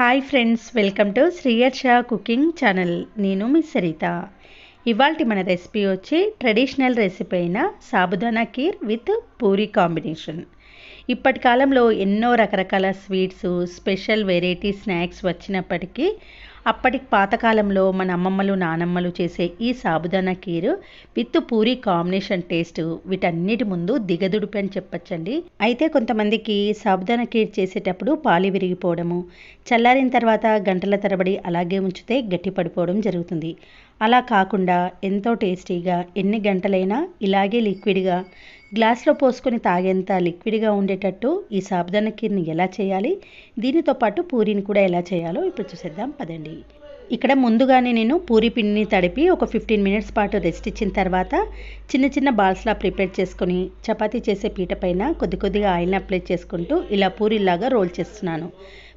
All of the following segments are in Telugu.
Hi friends welcome to Shriyarsha cooking channel నేను మీ సరిత. ఇవాళ మన రెసిపీ వచ్చి ట్రెడిషనల్ రెసిపీ అయిన సాబుదానా కీర్ విత్ పూరి కాంబినేషన్ ఇప్పటి కాలంలో ఎన్నో రకరకాల స్వీట్స్ స్పెషల్ వెరైటీ స్నాక్స్ వచ్చినప్పటికీ అప్పటి పాతకాలంలో మన అమ్మమ్మలు నానమ్మలు చేసే ఈ sabudana kheer with puri combination taste వీటన్నిటి ముందు దిగదుడిపి అని చెప్పచ్చండి. అయితే కొంతమందికి సాబుదానా కీర్ చేసేటప్పుడు పాలు విరిగిపోవడము చల్లారిన తర్వాత గంటల తరబడి అలాగే ఉంచితే గట్టి పడిపోవడం జరుగుతుంది. అలా కాకుండా ఎంతో టేస్టీగా ఎన్ని గంటలైనా ఇలాగే లిక్విడ్గా గ్లాస్లో పోసుకొని తాగేంత లిక్విడ్గా ఉండేటట్టు ఈ సాబుదాన కీర్ని ఎలా చేయాలి దీనితో పాటు పూరీని కూడా ఎలా చేయాలో ఇప్పుడు చూసేద్దాం పదండి. ఇక్కడ ముందుగానే నేను పూరి పిండిని తడిపి ఒక ఫిఫ్టీన్ మినిట్స్ పాటు రెస్ట్ ఇచ్చిన తర్వాత చిన్న చిన్న బాల్స్లా ప్రిపేర్ చేసుకొని చపాతీ చేసే పీట పైన కొద్ది కొద్దిగా ఆయిల్ని అప్లై చేసుకుంటూ ఇలా పూరీలాగా రోల్ చేస్తున్నాను.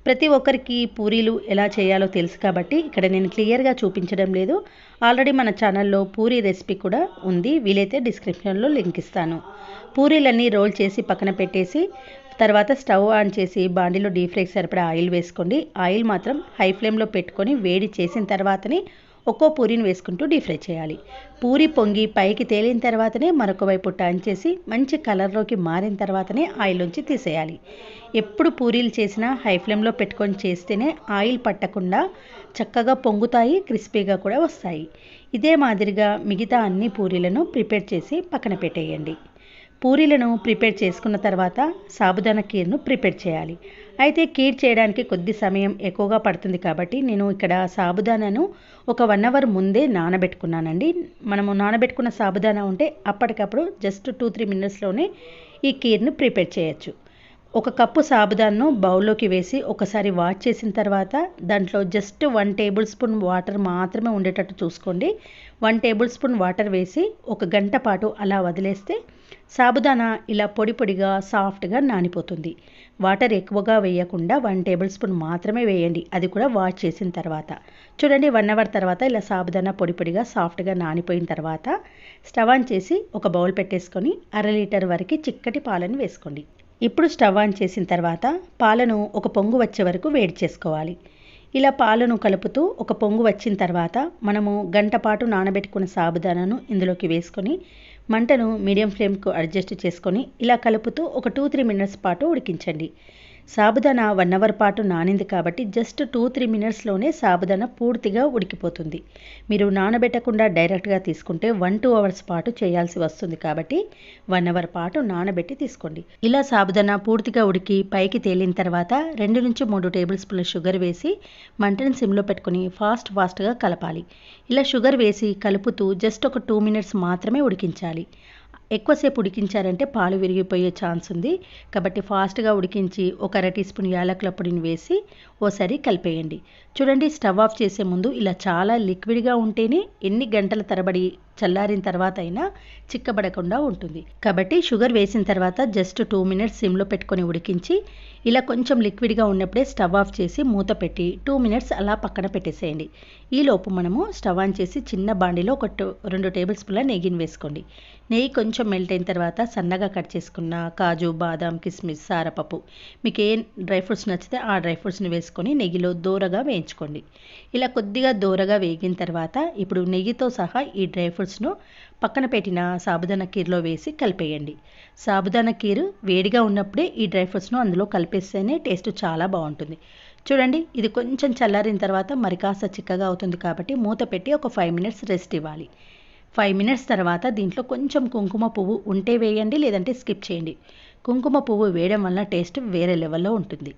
ప్రతి ఒక్కరికి పూరీలు ఎలా చేయాలో తెలుసు కాబట్టి ఇక్కడ నేను క్లియర్గా చూపించడం లేదు. ఆల్రెడీ మన ఛానల్లో పూరీ రెసిపీ కూడా ఉంది. వీలైతే డిస్క్రిప్షన్లో లింక్ ఇస్తాను. పూరీలన్నీ రోల్ చేసి పక్కన పెట్టేసి తర్వాత స్టవ్ ఆన్ చేసి బాండీలో డీప్ ఫ్రైకి సరిపడా ఆయిల్ వేసుకోండి. ఆయిల్ మాత్రం హై ఫ్లేమ్లో పెట్టుకొని వేడి చేసిన తర్వాతనే ఒక్కో పూరిని వేసుకుంటూ డీప్ ఫ్రై చేయాలి. పూరి పొంగి పైకి తేలిన తర్వాతనే మరొక వైపు టర్న్ చేసి మంచి కలర్లోకి మారిన తర్వాతనే ఆయిల్ నుంచి తీసేయాలి. ఎప్పుడు పూరీలు చేసినా హై ఫ్లేమ్లో పెట్టుకొని చేస్తేనే ఆయిల్ పట్టకుండా చక్కగా పొంగుతాయి క్రిస్పీగా కూడా వస్తాయి. ఇదే మాదిరిగా మిగతా అన్ని పూరీలను ప్రిపేర్ చేసి పక్కన పెట్టేయండి. పూరీలను ప్రిపేర్ చేసుకున్న తర్వాత సాబుదానా కీర్ను ప్రిపేర్ చేయాలి. అయితే కీర్ చేయడానికి కొద్ది సమయం ఎక్కువగా పడుతుంది కాబట్టి నేను ఇక్కడ సాబుదానాను ఒక వన్ అవర్ ముందే నానబెట్టుకున్నానండి. మనము నానబెట్టుకున్న సాబుదానా ఉంటే అప్పటికప్పుడు జస్ట్ టూ త్రీ మినిట్స్లోనే ఈ కీర్ని ప్రిపేర్ చేయొచ్చు. ఒక కప్పు సాబుదాన్ను బౌల్లోకి వేసి ఒకసారి వాష్ చేసిన తర్వాత దాంట్లో just one tablespoon water మాత్రమే ఉండేటట్టు చూసుకోండి. వన్ టేబుల్ స్పూన్ వాటర్ వేసి ఒక గంట పాటు అలా వదిలేస్తే సాబుదానా ఇలా పొడి పొడిగా సాఫ్ట్గా నానిపోతుంది. వాటర్ ఎక్కువగా వేయకుండా వన్ టేబుల్ స్పూన్ మాత్రమే వేయండి. అది కూడా వాష్ చేసిన తర్వాత. చూడండి వన్ అవర్ తర్వాత ఇలా సాబుదానా పొడి పొడిగా సాఫ్ట్గా నానిపోయిన తర్వాత స్టవ్ ఆన్ చేసి ఒక బౌల్ పెట్టేసుకొని అర లీటర్ వరకు చిక్కటి పాలను వేసుకోండి. ఇప్పుడు స్టవ్ ఆన్ చేసిన తర్వాత పాలను ఒక పొంగు వచ్చే వరకు వేడి చేసుకోవాలి. ఇలా పాలను కలుపుతూ ఒక పొంగు వచ్చిన తర్వాత మనము గంట పాటు నానబెట్టుకున్న సాబుదానాను ఇందులోకి వేసుకొని మంటను మీడియం ఫ్లేమ్కు అడ్జస్ట్ చేసుకొని ఇలా కలుపుతూ ఒక టూ త్రీ మినిట్స్ పాటు ఉడికించండి. సాబుదానా వన్ అవర్ పాటు నానింది కాబట్టి జస్ట్ టూ త్రీ మినిట్స్లోనే సాబుదానా పూర్తిగా ఉడికిపోతుంది. మీరు నానబెట్టకుండా డైరెక్ట్గా తీసుకుంటే వన్ టూ అవర్స్ పాటు చేయాల్సి వస్తుంది కాబట్టి వన్ అవర్ పాటు నానబెట్టి తీసుకోండి. ఇలా సాబుదానా పూర్తిగా ఉడికి పైకి తేలిన తర్వాత రెండు నుంచి మూడు టేబుల్ స్పూన్ల షుగర్ వేసి మంటను సిమ్లో పెట్టుకొని ఫాస్ట్ ఫాస్ట్గా కలపాలి. ఇలా షుగర్ వేసి కలుపుతూ జస్ట్ ఒక టూ మినిట్స్ మాత్రమే ఉడికించాలి. ఎక్కువసేపు ఉడికించారంటే పాలు విరిగిపోయే ఛాన్స్ ఉంది. కాబట్టి ఫాస్ట్గా ఉడికించి ఒక అర టీ స్పూన్ యాలకుల పొడిని వేసి ఓసారి కలిపేయండి. చూడండి స్టవ్ ఆఫ్ చేసే ముందు ఇలా చాలా లిక్విడ్గా ఉంటేనే ఎన్ని గంటల తరబడి చల్లారిన తర్వాత అయినా చిక్కబడకుండా ఉంటుంది. కాబట్టి షుగర్ వేసిన తర్వాత జస్ట్ టూ మినిట్స్ సిమ్లో పెట్టుకొని ఉడికించి ఇలా కొంచెం లిక్విడ్గా ఉన్నప్పుడే స్టవ్ ఆఫ్ చేసి మూత పెట్టి టూ మినిట్స్ అలా పక్కన పెట్టేసేయండి. ఈలోపు మనము స్టవ్ ఆన్ చేసి చిన్న బాండీలో ఒక రెండు టేబుల్ స్పూన్ల నెయ్యిని వేసుకోండి. నెయ్యి కొంచెం మెల్ట్ అయిన తర్వాత సన్నగా కట్ చేసుకున్న కాజు బాదాం కిస్మిస్ సారపప్పు. మీకు ఏ డ్రై ఫ్రూట్స్ నచ్చితే ఆ డ్రై ఫ్రూట్స్ని వేసుకొని నెయ్యిలో దూరగా వేయించుకోండి. ఇలా కొద్దిగా దూరగా వేగిన తర్వాత ఇప్పుడు నెయ్యితో సహా ఈ డ్రై ఫ్రూట్స్ను పక్కన పెట్టిన సాబుదానా కీర్లో వేసి కలిపేయండి. సాబుదానా కీరు వేడిగా ఉన్నప్పుడే ఈ డ్రై ఫ్రూట్స్ను అందులో కలిపేస్తేనే టేస్ట్ చాలా బాగుంటుంది. చూడండి ఇది కొంచెం చల్లారిన తర్వాత మరి కాస్త చిక్కగా అవుతుంది కాబట్టి మూత పెట్టి ఒక ఫైవ్ మినిట్స్ రెస్ట్ ఇవ్వాలి. ఫైవ్ మినిట్స్ తర్వాత దీంట్లో కొంచెం కుంకుమ పువ్వు ఉంటే వేయండి లేదంటే స్కిప్ చేయండి. కుంకుమ పువ్వు వేయడం వల్ల టేస్ట్ వేరే లెవెల్లో ఉంటుంది.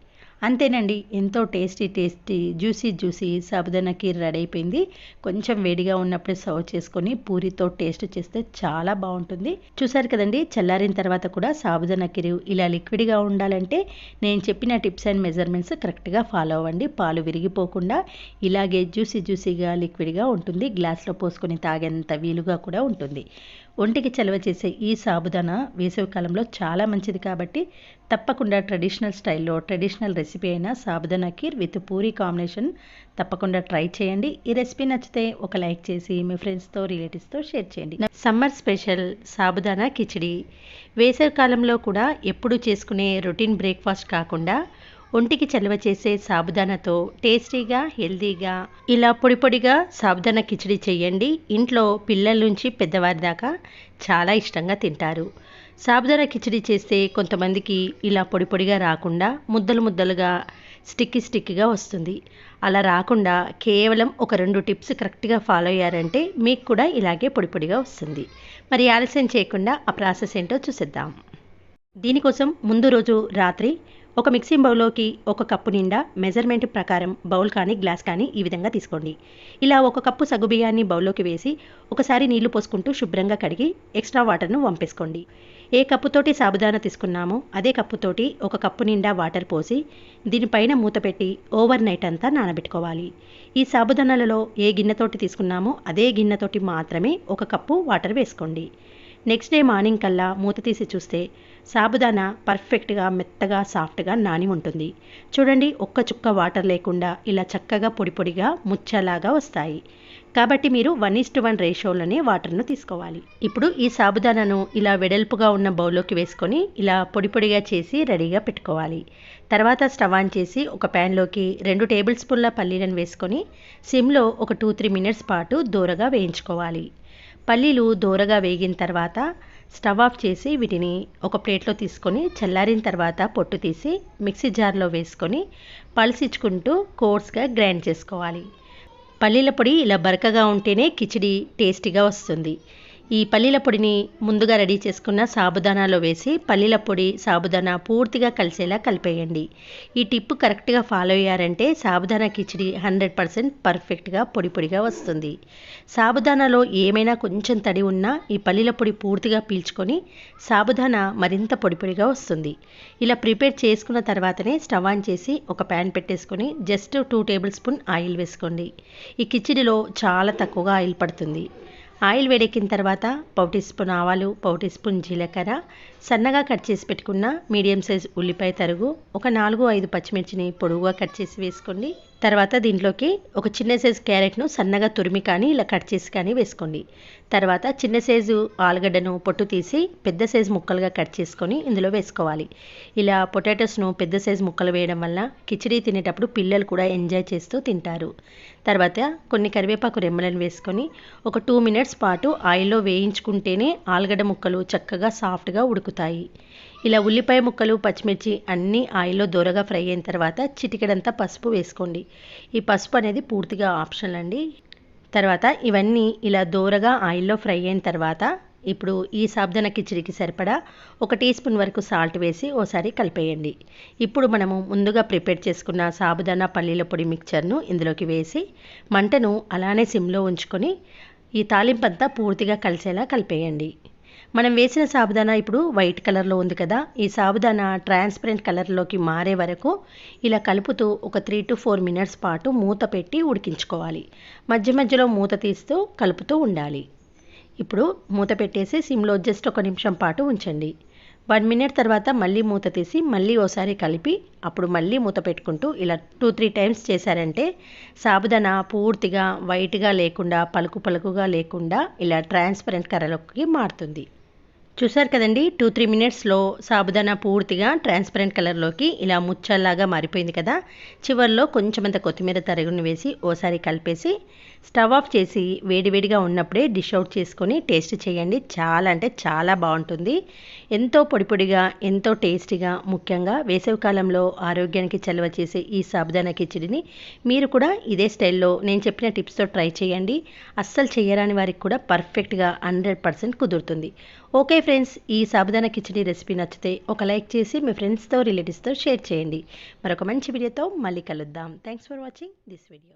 అంతేనండి. ఎంతో tasty tasty juicy juicy sabudana kheer ready అయిపోయింది. కొంచెం వేడిగా ఉన్నప్పుడే సర్వ్ చేసుకొని పూరితో టేస్ట్ చేస్తే చాలా బాగుంటుంది. చూసారు కదండి చల్లారిన తర్వాత కూడా సాబుదానా కీర్ ఇలా లిక్విడ్గా ఉండాలంటే నేను చెప్పిన టిప్స్ అండ్ మెజర్మెంట్స్ కరెక్ట్గా ఫాలో అవ్వండి. పాలు విరిగిపోకుండా ఇలాగే జ్యూసీ జ్యూసీగా లిక్విడ్గా ఉంటుంది. గ్లాస్లో పోసుకొని తాగేంత వీలుగా కూడా ఉంటుంది. ఒంటికి చలవ చేసే ఈ సాబుదానా వేసవికాలంలో చాలా మంచిది కాబట్టి తప్పకుండా ట్రెడిషనల్ స్టైల్లో ట్రెడిషనల్ రెసిపీ అయిన సాబుదానా కీర్ విత్ పూరి కాంబినేషన్ తప్పకుండా ట్రై చేయండి. ఈ రెసిపీ నచ్చితే ఒక లైక్ చేసి మీ ఫ్రెండ్స్తో రిలేటివ్స్తో షేర్ చేయండి. Summer special sabudana khichdi. వేసవికాలంలో కూడా ఎప్పుడు చేసుకునే రొటీన్ బ్రేక్ఫాస్ట్ కాకుండా ఒంటికి చలవ చేసే సాబుదానాతో టేస్టీగా హెల్తీగా ఇలా పొడి పొడిగా సాబుదానా కిచిడి చేయండి. ఇంట్లో పిల్లల నుంచి పెద్దవారి దాకా చాలా ఇష్టంగా తింటారు. సాబుదానా కిచిడి చేస్తే కొంతమందికి ఇలా పొడి పొడిగా రాకుండా ముద్దలు ముద్దలుగా స్టిక్కి స్టిక్గా వస్తుంది. అలా రాకుండా కేవలం ఒక రెండు టిప్స్ కరెక్ట్గా ఫాలో అయ్యారంటే మీకు కూడా ఇలాగే పొడి పొడిగా వస్తుంది. మరి ఆలస్యం చేయకుండా ఆ ప్రాసెస్ ఏంటో చూసేద్దాం. దీనికోసం ముందు రోజు రాత్రి ఒక మిక్సింగ్ బౌల్లోకి ఒక కప్పు నిండా మెజర్మెంట్ ప్రకారం బౌల్ కానీ గ్లాస్ కానీ ఈ విధంగా తీసుకోండి. ఇలా ఒక కప్పు సగ్గుబియ్యాన్ని బౌల్లోకి వేసి ఒకసారి నీళ్ళు పోసుకుంటూ శుభ్రంగా కడిగి ఎక్స్ట్రా వాటర్ను వంపేసుకోండి. ఏ కప్పుతోటి సాబుదానా తీసుకున్నామో అదే కప్పుతోటి ఒక కప్పు నిండా వాటర్ పోసి దీనిపైన మూత పెట్టి ఓవర్ నైట్ అంతా నానబెట్టుకోవాలి. ఈ సాబుదానాలలో ఏ గిన్నెతోటి తీసుకున్నామో అదే గిన్నెతోటి మాత్రమే ఒక కప్పు వాటర్ వేసుకోండి. నెక్స్ట్ డే మార్నింగ్ కల్లా మూత తీసి చూస్తే సాబుదానా పర్ఫెక్ట్గా మెత్తగా సాఫ్ట్గా నాని ఉంటుంది. చూడండి ఒక్క చుక్క వాటర్ లేకుండా ఇలా చక్కగా పొడి పొడిగా ముచ్చలాగా వస్తాయి. కాబట్టి మీరు వన్ ఇస్ టు వన్ రేషోలోనే వాటర్ను తీసుకోవాలి. ఇప్పుడు ఈ సాబుదానాను ఇలా వెడల్పుగా ఉన్న బౌల్లోకి వేసుకొని ఇలా పొడి పొడిగా చేసి రెడీగా పెట్టుకోవాలి. తర్వాత స్టవ్ ఆన్ చేసి ఒక ప్యాన్లోకి రెండు టేబుల్ స్పూన్ల పల్లీలను వేసుకొని సిమ్లో ఒక టూ త్రీ మినిట్స్ పాటు దూరగా వేయించుకోవాలి. పల్లీలు దూరగా వేగిన తర్వాత స్టవ్ ఆఫ్ చేసి వీటిని ఒక ప్లేట్లో తీసుకొని చల్లారిన తర్వాత పొట్టు తీసి మిక్సీ జార్లో వేసుకొని పల్సిచ్చుకుంటూ కోర్స్గా గ్రైండ్ చేసుకోవాలి. పల్లీల పొడి ఇలా బరకగా ఉంటేనే కిచిడి టేస్టీగా వస్తుంది. ఈ పల్లీల పొడిని ముందుగా రెడీ చేసుకున్న సాబుదానాలో వేసి పల్లీల పొడి సాబుదానా పూర్తిగా కలిసేలా కలిపేయండి. ఈ టిప్ కరెక్ట్గా ఫాలో అయ్యారంటే సాబుదానా కిచిడి హండ్రెడ్ పర్సెంట్ పర్ఫెక్ట్గా పొడి పొడిగా వస్తుంది. సాబుదానాలో ఏమైనా కొంచెం తడి ఉన్నా ఈ పల్లీల పొడి పూర్తిగా పీల్చుకొని సాబుదానా మరింత పొడి పొడిగా వస్తుంది. ఇలా ప్రిపేర్ చేసుకున్న తర్వాతనే స్టవ్ ఆన్ చేసి ఒక ప్యాన్ పెట్టేసుకొని just two tablespoon oil వేసుకోండి. ఈ కిచిడిలో చాలా తక్కువగా ఆయిల్ పడుతుంది. ఆయిల్ వేడెక్కిన తర్వాత పావు టీ స్పూన్ ఆవాలు పావు టీ స్పూన్ జీలకర్ర సన్నగా కట్ చేసి పెట్టుకున్న మీడియం సైజ్ ఉల్లిపాయ తరుగు ఒక నాలుగు ఐదు పచ్చిమిర్చిని పొడుగుగా కట్ చేసి వేసుకోండి. తర్వాత దీంట్లోకి ఒక చిన్న సైజు క్యారెట్ను సన్నగా తురిమి కానీ ఇలా కట్ చేసి కానీ వేసుకోండి. తర్వాత చిన్న సైజు ఆలుగడ్డను పొట్టు తీసి పెద్ద సైజు ముక్కలుగా కట్ చేసుకొని ఇందులో వేసుకోవాలి. ఇలా పొటాటోస్ను పెద్ద సైజు ముక్కలు వేయడం వల్ల కిచిడి తినేటప్పుడు పిల్లలు కూడా ఎంజాయ్ చేస్తూ తింటారు. తర్వాత కొన్ని కరివేపాకు రెమ్మలను వేసుకొని ఒక టూ మినిట్స్ పాటు ఆయిల్లో వేయించుకుంటేనే ఆలుగడ్డ ముక్కలు చక్కగా సాఫ్ట్గా ఉడుకుతాయి. ఇలా ఉల్లిపాయ ముక్కలు పచ్చిమిర్చి అన్నీ ఆయిల్లో దూరగా ఫ్రై అయిన తర్వాత చిటికెడంతా పసుపు వేసుకోండి. ఈ పసుపు అనేది పూర్తిగా ఆప్షనల్ అండి. తర్వాత ఇవన్నీ ఇలా దూరగా ఆయిల్లో ఫ్రై అయిన తర్వాత ఇప్పుడు ఈ సాబ్దన కిచిడికి సరిపడా ఒక టీ స్పూన్ వరకు సాల్ట్ వేసి ఓసారి కలిపేయండి. ఇప్పుడు మనము ముందుగా ప్రిపేర్ చేసుకున్న సాబుదానా పల్లీల పొడి మిక్చర్ను ఇందులోకి వేసి మంటను అలానే సిమ్లో ఉంచుకొని ఈ తాలింపంతా పూర్తిగా కలిసేలా కలిపేయండి. మనం వేసిన సాబుదానా ఇప్పుడు వైట్ కలర్లో ఉంది కదా. ఈ సాబుదానా ట్రాన్స్పరెంట్ కలర్లోకి మారే వరకు ఇలా కలుపుతూ ఒక త్రీ టు ఫోర్ మినిట్స్ పాటు మూత పెట్టి ఉడికించుకోవాలి. మధ్య మధ్యలో మూత తీస్తూ కలుపుతూ ఉండాలి. ఇప్పుడు మూత పెట్టేసి సిమ్లో జస్ట్ ఒక నిమిషం పాటు ఉంచండి. వన్ మినిట్ తర్వాత మళ్ళీ మూత తీసి మళ్ళీ ఓసారి కలిపి అప్పుడు మళ్ళీ మూత పెట్టుకుంటూ ఇలా టూ త్రీ టైమ్స్ చేశారంటే సాబుదానా పూర్తిగా వైట్గా లేకుండా పలుకు పలుకుగా లేకుండా ఇలా ట్రాన్స్పరెంట్ కర్రలోకి మారుతుంది. చూసారు కదండి టూ త్రీ మినిట్స్లో సాబుదానా పూర్తిగా ట్రాన్స్పరెంట్ కలర్లోకి ఇలా ముచ్చల్లాగా మారిపోయింది కదా. చివరిలో కొంచెమంత కొత్తిమీర తరుగును వేసి ఓసారి కలిపేసి స్టవ్ ఆఫ్ చేసి వేడివేడిగా ఉన్నప్పుడే డిష్ అవుట్ చేసుకొని టేస్ట్ చేయండి. చాలా అంటే చాలా బాగుంటుంది. ఎంతో పొడి పొడిగా ఎంతో టేస్టీగా ముఖ్యంగా వేసవికాలంలో ఆరోగ్యానికి చలవ చేసే ఈ సాబుదానా కిచిడిని మీరు కూడా ఇదే స్టైల్లో నేను చెప్పిన టిప్స్తో ట్రై చేయండి. అస్సలు చేయరాని వారికి కూడా పర్ఫెక్ట్గా హండ్రెడ్ పర్సెంట్ కుదురుతుంది. ఓకే ఫ్రెండ్స్ ఈ సాబుదానా కిచడీ రెసిపీ నచ్చితే ఒక లైక్ చేసి మీ ఫ్రెండ్స్తో రిలేటివ్స్తో షేర్ చేయండి. మరొక మంచి వీడియోతో మళ్ళీ కలుద్దాం. Thanks for watching this video.